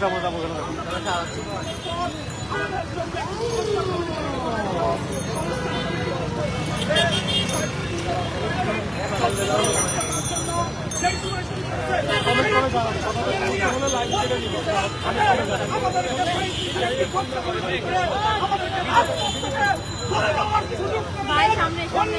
যাব যাব ভাই সামনে সামনে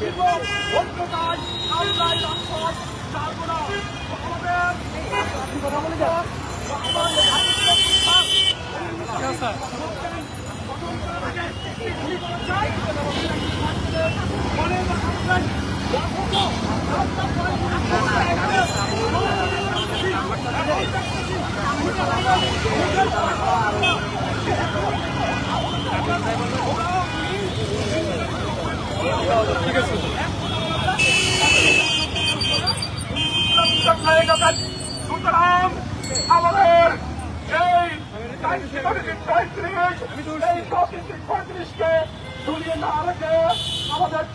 এই এই পঁয়ত্রিশকে ঝুলিয়ে না আমাদের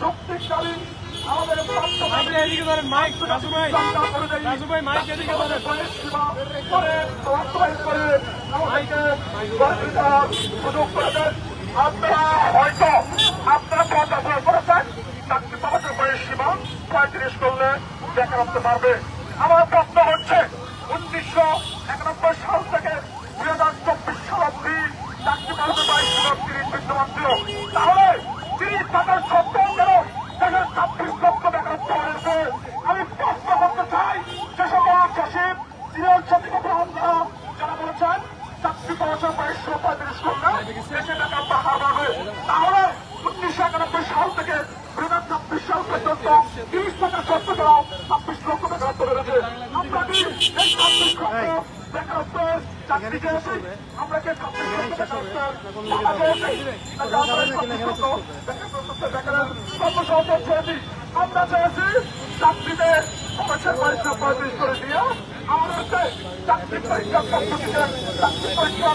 যৌক্তিককালীন আমাদের এদিকে ধরেন মাইক রাজু ভাই রাজু ভাই মাইক এদিকে ধরেন। সুযোগ করে দেন। আপনারা হয়তো আপনারা পঞ্চাশ হাজার করেছেন সীমা পঁয়ত্রিশ করলে বেকারত্ব বাড়বে। আমার প্রশ্ন হচ্ছে, উনিশশো একানব্বই সাল থেকে দুই হাজার চব্বিশ সাল অব্দি চাকরি বয়স সীমা তিরিশ বিদ্যমান ছিল তাহলে তিরিশ কেন দেশের ছাব্বিশ লক্ষ বেকারত্ব আমি প্রশ্ন করতে চাই যে সকল সচিব, সিনিয়র সচিব যারা বলেছেন, চাকরি বয়স সীমা পঁয়ত্রিশ করলে হার বাড়বে তাহলে উনিশশো একানব্বই সাল থেকে হাজার ছাব্বিশ সাল পর্যন্ত তিরিশ টাকা সত্য করা ছাব্বিশ লক্ষ বেকারত্ব বেড়েছে আমরা কি এই ছাব্বিশ বেকারত্বের চাকরি চেয়েছি আমরা কি ছাব্বিশ লক্ষ টাকা বেকারের কর্মসংস্থান আমরা চেয়েছি চাকরিতে পরীক্ষা পঁয়ত্রিশ করে দিয়ে আমাদেরকে চাকরি পরীক্ষা চাকরি পরীক্ষা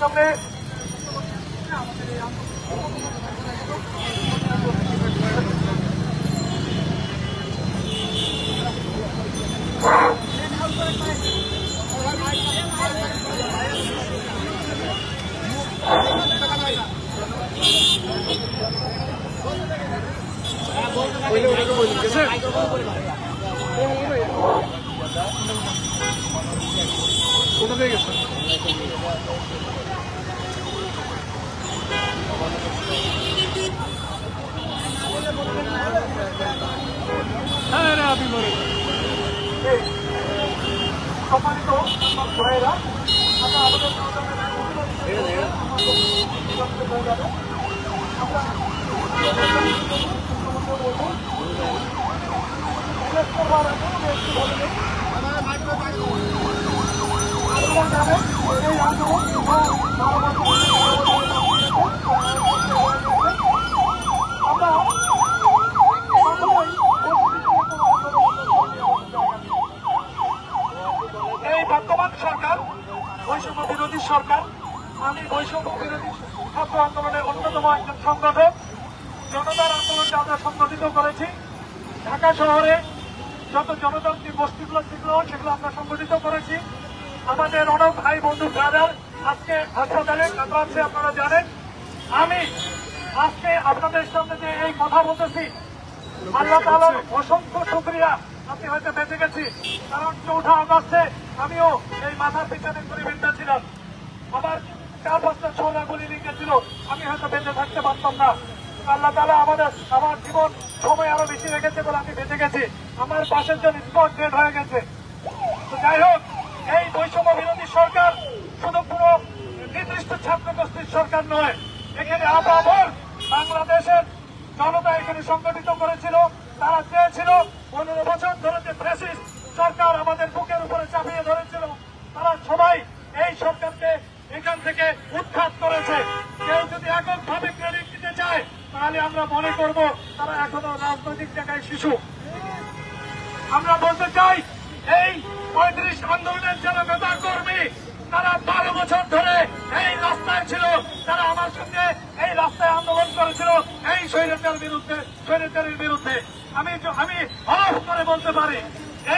সামনে। সম্মানিত ভাইয়েরা আমরা আমাদের এই বর্তমান সরকার বৈষম্য বিরোধী সরকার আমি বৈষম্য বিরোধী ছাত্র আন্দোলনের অন্যতম একজন সংগঠক। জনতার আন্দোলনকে আমরা সংগঠিত করেছি। ঢাকা শহরে যত জনতান্ত্রিক গোষ্ঠীগুলো ছিল সেগুলো আমরা সংগঠিত করেছি। আমাদের অনেক ভাই বন্ধু ব্রাদার আজকে হাসপাতালে কাতরাচ্ছে আপনারা জানেন। আমি আজকে আপনাদের সামনে যে এই কথা বলতেছি, আল্লাহ তাআলার অসংখ্য শুক্রিয়া। আপনি হয়তো বেঁচে গেছি, কারণ চৌঠা আগস্টে আমিও এই মাথার পিছনে পরিবৃত্ত ছিলাম। আমার চার পাঁচটা ছোলা গুলি লিখেছিল আমি হয়তো বেঁচে থাকতে পারতাম না। আল্লাহ তালা আমাদের, আমার জীবন সময় আরও বেশি রেখেছে বলে আমি বেঁচে গেছি। আমার পাশের জন্য স্পট ডেড হয়ে গেছে তো যাই হোক এই বৈষম্য বিরোধী সরকার শুধু পুরো নির্দিষ্ট ছাত্র গোষ্ঠীর সরকার নয় এখানে আপামর বাংলাদেশের জনতা এখানে সংগঠিত করেছিল তারা চেয়েছিল পনেরো বছর ধরে যে ফ্যাসিস্ট সরকার আমাদের বুকের উপরে চাপিয়ে ধরেছিল তারা সবাই এই সরকারকে এখান থেকে উৎখাত করেছে যদি এককভাবে ক্রেডিট দিতে চায় তাহলে আমরা মনে করব তারা এখনও রাজনৈতিক জায়গায় শিশু। আমরা বলতে চাই, এই পঁয়ত্রিশ আন্দোলনের যারা নেতা কর্মী, তারা বারো বছর ধরে এই রাস্তায় ছিল, তারা আমার সঙ্গে এই রাস্তায় আন্দোলন করেছিল, এই স্বৈরাচার বিরুদ্ধে, স্বৈরাচারের বিরুদ্ধে। আমি আমি অফ করে বলতে পারি,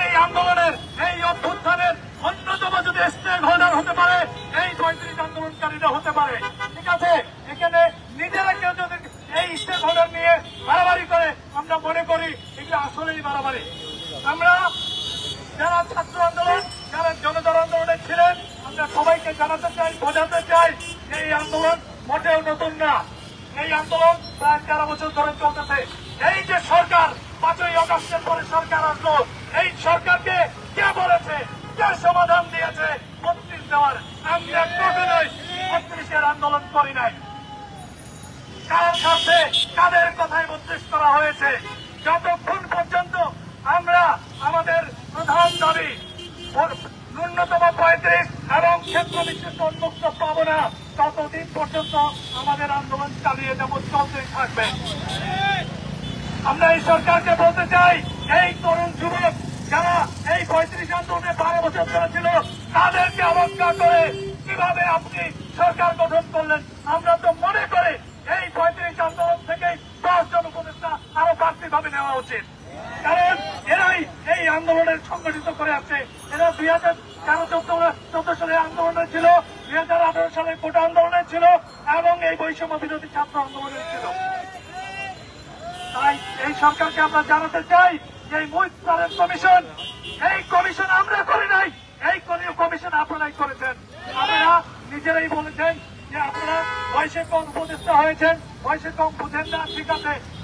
এই আন্দোলনের, এই অভ্যুত্থানের অন্যতম যদি স্টেক হোল্ডার হতে পারে, এই পঁয়ত্রিশ আন্দোলনকারীরা হতে পারে। ঠিক আছে এখানে নিজেরা কেউ যদি এই স্টেক হোল্ডার নিয়ে বাড়াবাড়ি করে আমরা মনে করি এগুলো আসলেই বাড়াবাড়ি আমরা যারা ছাত্র আন্দোলন, যারা জনতার আন্দোলনে ছিলেন, আমরা সবাইকে জানাতে চাই, বোঝাতে চাই যে এই আন্দোলন মোটেও নতুন না। এই আন্দোলন প্রায় তেরো বছর ধরে চলতেছে। এই যে সরকার, পাঁচই অগস্টের পরে সরকার আসলো, এই সরকারকে কে বলেছে, কে সমাধান দিয়েছে, বত্রিশ দেওয়ার আমরা কখনোই বত্রিশের আন্দোলন করি নাই। কার সাথে কাদের কথায় বত্রিশ করা হয়েছে? যতক্ষণ পর্যন্ত আমরা আমাদের প্রধান দাবি ন্যূনতম পঁয়ত্রিশ এবং ক্ষেত্র বিশেষ উন্মুক্ত পাবো না, ততদিন পর্যন্ত আমাদের আন্দোলন চালিয়ে যাব, চলতেই থাকবে। আমরা এই সরকারকে বলতে চাই, এই তরুণ যুবক যারা এই পঁয়ত্রিশ আন্দোলনে বারো বছর ধরে ছিল, তাদেরকে অবজ্ঞা করে কীভাবে আপনি সরকার গঠন করলেন? আমরা তো মনে করে এই পঁয়ত্রিশ আন্দোলন থেকে দশ জন উপদেষ্টা আরও বাড়তি ভাবে নেওয়া উচিত। কারণ এরাই এই আন্দোলনের সংগঠিত করে আছে। এরা দুই হাজার তেরো, চোদ্দ চোদ্দ সালে আন্দোলনে ছিল, দুই হাজার আঠারো সালে কোটা আন্দোলনে ছিল এবং এই বৈষম্য বিরোধী ছাত্র আন্দোলনে ছিল। তাই এই সরকারকে আমরা জানাতে চাই যে এই মুইস্তারের কমিশন, এই কমিশন আমরা করি নাই, এই কমি- কমিশন আপনারাই করেছেন। আপনারা নিজেরাই বলেছেন যে আপনারা বয়সে কম উপদেষ্টা হয়েছেন বয়সে কম বুঝেন না, ঠিক আছে।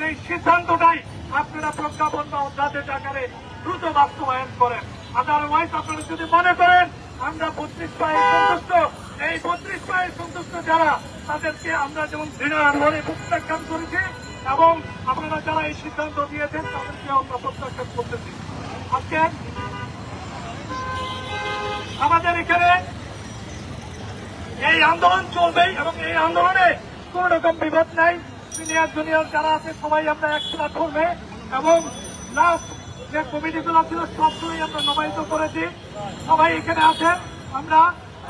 সেই সিদ্ধান্তটাই আপনারা প্রজ্ঞাপন বা অধ্যাদেশ আকারে দ্রুত বাস্তবায়ন করেন। আদারওয়াইজ আপনারা যদি মনে করেন, আমরা বত্রিশ পায়ে সন্তুষ্ট, এই বত্রিশ পায়ে সন্তুষ্ট যারা, তাদেরকে আমরা যেমন ঘৃণার ভরে প্রত্যাখ্যান করেছি, এবং আপনারা যারা এই সিদ্ধান্ত দিয়েছেন তাদেরকে আমরা প্রত্যাখ্যান করতেছি। আজকে আমাদের এখানে এই আন্দোলন চলবেই, এবং এই আন্দোলনে কোন রকম বিপদ নাই। সিনিয়র, জুনিয়র যারা আছে, সবাই আমরা এক প্ল্যাটফর্মে এবং লাস্ট যে কমিটিগুলো ছিল, সবগুলোই আমরা নবায়িত করেছি। সবাই এখানে আছেন। আমরা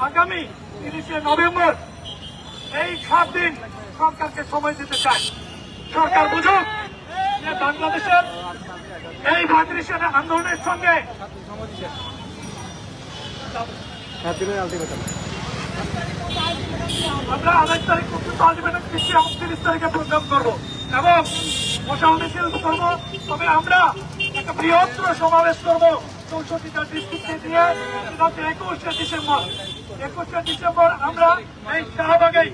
আগামী তিরিশে নভেম্বর এই সাত দিন সরকারকে সময় দিতে চাই। সরকার বুঝুক যে বাংলাদেশের এই ভাতৃষের আন্দোলনের সঙ্গে আমরা আঠাশ তারিখ পর্যন্ত আলটিমেটাম দিচ্ছি এবং তিরিশ তারিখে প্রোগ্রাম করব। এবং মশাল মিছিল করব। তবে আমরা একটা বৃহত্তর সমাবেশ করব চৌষট্টিটা ডিস্ট্রিক্টে নিয়ে। একুশে ডিসেম্বর। একুশে ডিসেম্বর আমরা এই শাহবাগেই